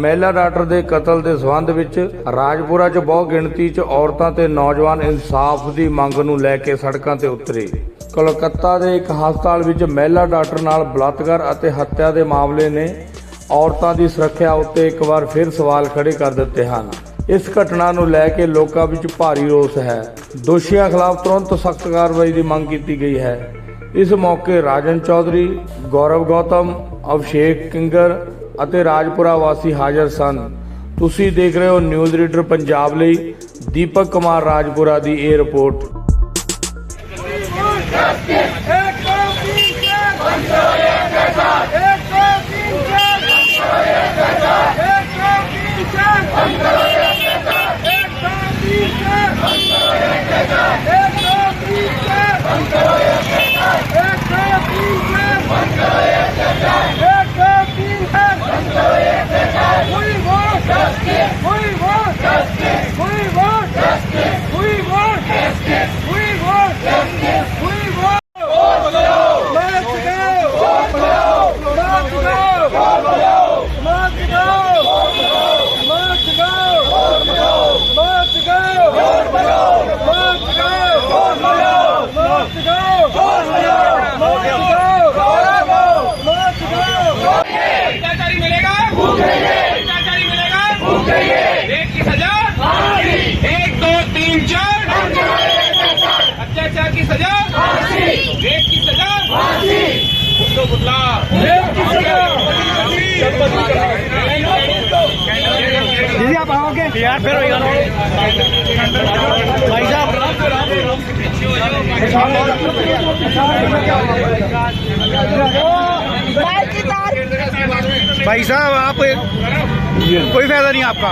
ਮਹਿਲਾ ਡਾਕਟਰ ਦੇ ਕਤਲ ਦੇ ਸਬੰਧ ਵਿੱਚ ਰਾਜਪੁਰਾ 'ਚ ਬਹੁ ਗਿਣਤੀ 'ਚ ਔਰਤਾਂ ਤੇ ਨੌਜਵਾਨ ਇਨਸਾਫ ਦੀ ਮੰਗ ਨੂੰ ਲੈ ਕੇ ਸੜਕਾਂ ਤੇ ਉਤਰੇ। ਕੋਲਕਾਤਾ ਦੇ ਇੱਕ ਹਸਪਤਾਲ ਵਿੱਚ ਮਹਿਲਾ ਡਾਕਟਰ ਨਾਲ ਬਲਾਤਕਾਰ ਅਤੇ ਹੱਤਿਆ ਦੇ ਮਾਮਲੇ ਨੇ ਔਰਤਾਂ ਦੀ ਸੁਰੱਖਿਆ ਉੱਤੇ ਇੱਕ ਵਾਰ ਫਿਰ ਸਵਾਲ ਖੜੇ ਕਰ ਦਿੱਤੇ ਹਨ। ਇਸ ਘਟਨਾ ਨੂੰ ਲੈ ਕੇ ਲੋਕਾਂ ਵਿੱਚ ਭਾਰੀ ਰੋਸ ਹੈ। ਦੋਸ਼ੀਆਂ ਖਿਲਾਫ ਤੁਰੰਤ ਸਖਤ ਕਾਰਵਾਈ ਦੀ ਮੰਗ ਕੀਤੀ ਗਈ ਹੈ। ਇਸ ਮੌਕੇ ਰਾਜਨ ਚੌਧਰੀ, ਗੌਰਵ ਗੌਤਮ, ਅਭਿਸ਼ੇਕ ਕਿੰਗਰ ਅਤੇ ਰਾਜਪੁਰਾ ਵਾਸੀ ਹਾਜ਼ਰ ਸਨ। ਤੁਸੀਂ ਦੇਖ ਰਹੇ ਹੋ ਨਿਊਜ਼ ਰੀਡਰ ਪੰਜਾਬ ਲਈ ਦੀਪਕ ਕੁਮਾਰ ਰਾਜਪੁਰਾ ਦੀ ਇਹ ਰਿਪੋਰਟ। दीदी आप आओगे यार फिर होगा भाई साहब भाई साहब आप कोई फायदा नहीं आपका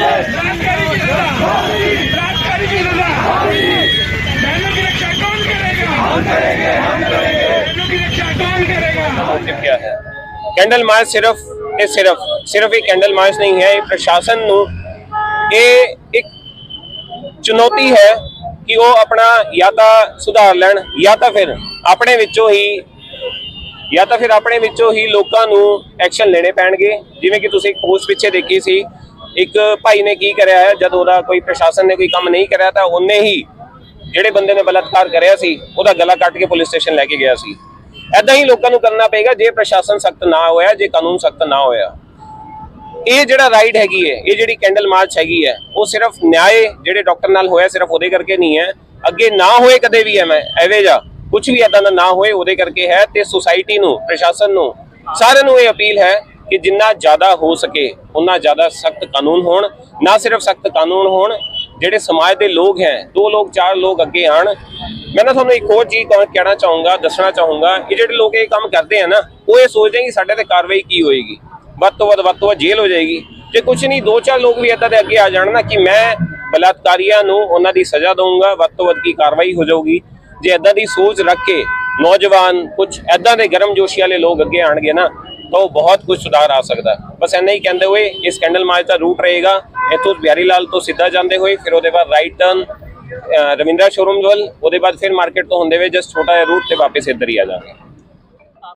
want justice! बलात्कारी की सजा बलात्कारी की सजा बहनों की रक्षा कौन करेगा हम करेंगे हम करेंगे बहनों की रक्षा कौन करेगा ਚੁੱਕਿਆ ਹੈ ਕੈਂਡਲ ਮਾਰਚ ਸਿਰਫ ਤੇ ਸਿਰਫ ਸਿਰਫ ਇਹ ਕੈਂਡਲ ਮਾਰਚ ਨਹੀਂ ਹੈ ਇਹ ਪ੍ਰਸ਼ਾਸਨ ਨੂੰ ਇਹ ਇੱਕ ਚੁਣੌਤੀ ਹੈ ਕਿ ਉਹ ਆਪਣਾ ਜਾਂ ਤਾਂ ਸੁਧਾਰ ਲੈਣ ਜਾਂ ਤਾਂ ਫਿਰ ਆਪਣੇ ਵਿੱਚੋਂ ਹੀ ਜਾਂ ਤਾਂ ਫਿਰ ਆਪਣੇ ਵਿੱਚੋਂ ਹੀ ਲੋਕਾਂ ਨੂੰ ਐਕਸ਼ਨ ਲੈਣੇ ਪੈਣਗੇ ਜਿਵੇਂ ਕਿ ਤੁਸੀਂ ਇੱਕ ਪੋਸਟ ਪਿੱਛੇ ਦੇਖੀ ਸੀ ਇੱਕ ਭਾਈ ਨੇ ਕੀ ਕਰਿਆ ਹੈ, ਜਦ ਉਹਦਾ ਕੋਈ ਪ੍ਰਸ਼ਾਸਨ ਨੇ ਕੋਈ ਕੰਮ ਨਹੀਂ ਕਰਿਆ, ਤਾਂ ਉਹਨੇ ਹੀ ਜਿਹੜੇ ਬੰਦੇ ਨੇ ਬਲਾਤਕਾਰ ਕਰਿਆ ਸੀ, ਉਹਦਾ ਗਲਾ ਕੱਟ ਕੇ ਪੁਲਿਸ ਸਟੇਸ਼ਨ ਲੈ ਕੇ ਗਿਆ ਸੀ। ਐਦਾਂ ਹੀ ਲੋਕਾਂ ਨੂੰ ਕਰਨਾ ਪਏਗਾ, ਜੇ ਪ੍ਰਸ਼ਾਸਨ ਸਖਤ ਨਾ ਹੋਇਆ, ਜੇ ਕਾਨੂੰਨ ਸਖਤ ਨਾ ਹੋਇਆ। ਇਹ ਜਿਹੜਾ ਰਾਈਡ ਹੈਗੀ ਹੈ, ਇਹ ਜਿਹੜੀ ਕੈਂਡਲ ਮਾਰਚ ਹੈਗੀ ਹੈ, ਉਹ ਸਿਰਫ ਨਿਆਏ ਜਿਹੜੇ ਡਾਕਟਰ ਨਾਲ ਹੋਇਆ, ਸਿਰਫ ਉਹਦੇ ਕਰਕੇ ਨਹੀਂ ਹੈ। ਅੱਗੇ ਨਾ ਹੋਏ ਕਦੇ ਵੀ ਐਵੇਂ ਐਵੇਂ ਜਾ ਕੁਝ ਵੀ ਐਦਾਂ ਦਾ ਨਾ ਹੋਏ, ਉਹਦੇ ਕਰਕੇ ਹੈ, ਤੇ ਸੁਸਾਇਟੀ ਨੂੰ, ਪ੍ਰਸ਼ਾਸਨ ਨੂੰ ਸਾਰਿਆਂ ਨੂੰ ਇਹ ਅਪੀਲ ਹੈ ਕਿ ਜਿੰਨਾ ਜ਼ਿਆਦਾ ਹੋ ਸਕੇ ਉਨਾ ਜ਼ਿਆਦਾ ਸਖਤ ਕਾਨੂੰਨ ਹੋਣ। ਨਾ ਸਿਰਫ ਸਖਤ ਕਾਨੂੰਨ ਹੋਣ, ਜਿਹੜੇ ਸਮਾਜ ਦੇ ਲੋਕ ਹੈ, ਦੋ ਲੋਕ, ਚਾਰ ਲੋਕ ਅੱਗੇ ਆਣ। ਮੈਂ ਨਾ ਤੁਹਾਨੂੰ ਇੱਕ ਹੋਰ ਚੀਜ਼ ਕਹਿਣਾ ਚਾਹੂੰਗਾ, ਦੱਸਣਾ ਚਾਹੂੰਗਾ ਕਿ ਜਿਹੜੇ ਲੋਕ ਇਹ ਕੰਮ ਕਰਦੇ ਆ ਨਾ, ਉਹ ਇਹ ਸੋਚਦੇ ਕਿ ਸਾਡੇ ਤੇ ਕਾਰਵਾਈ ਕੀ ਹੋਏਗੀ। ਵੱਧ ਤੋਂ ਵੱਧ ਵੱਧ ਤੋਂ ਵੱਧ ਜੇਲ੍ਹ ਹੋ ਜਾਏਗੀ। ਜੇ ਕੁਝ ਨਹੀਂ, ਦੋ ਚਾਰ ਲੋਕ ਵੀ ਏਦਾਂ ਦੇ ਅੱਗੇ ਆ ਜਾਣ ਨਾ ਕਿ ਮੈਂ ਬਲਾਤਕਾਰੀਆਂ ਨੂੰ ਉਹਨਾਂ ਦੀ ਸਜ਼ਾ ਦਊਂਗਾ, ਵੱਧ ਤੋਂ ਵੱਧ ਕੀ ਕਾਰਵਾਈ ਹੋ ਜਾਊਗੀ। ਜੇ ਏਦਾਂ ਦੀ ਸੋਚ ਰੱਖ ਕੇ ਨੌਜਵਾਨ ਕੁਝ ਏਦਾਂ ਦੇ ਗਰਮ ਜੋਸ਼ੀ ਵਾਲੇ ਲੋਕ ਅੱਗੇ ਆਣਗੇ ਨਾ ਤਾਂ ਉਹ ਬਹੁਤ ਕੁਝ ਸੁਧਾਰ ਆ ਸਕਦਾ। ਬਸ ਇੰਨਾ ਹੀ ਕਹਿੰਦੇ ਹੋਏ, ਇਸ ਕੈਂਡਲ ਮਾਰਚ ਦਾ ਰੂਟ ਰਹੇਗਾ। ਇੱਥੋਂ ਬਿਆਰੀ ਲਾਲ ਤੋਂ ਸਿੱਧਾ ਜਾਂਦੇ ਹੋਏ, ਫਿਰ ਉਹਦੇ ਬਾਅਦ ਰਾਈਟ ਟਰਨ ਰਵਿੰਦਰਾ ਸ਼ੋਰੂਮ ਵੱਲ, ਉਹਦੇ ਬਾਅਦ ਫਿਰ ਮਾਰਕੀਟ ਤੋਂ ਹੁੰਦੇ ਹੋਏ ਜਸਟ ਛੋਟਾ ਜਿਹਾ ਰੂਟ ਤੇ ਵਾਪਸ ਇੱਧਰ ਹੀ ਆ ਜਾਵਾਂਗੇ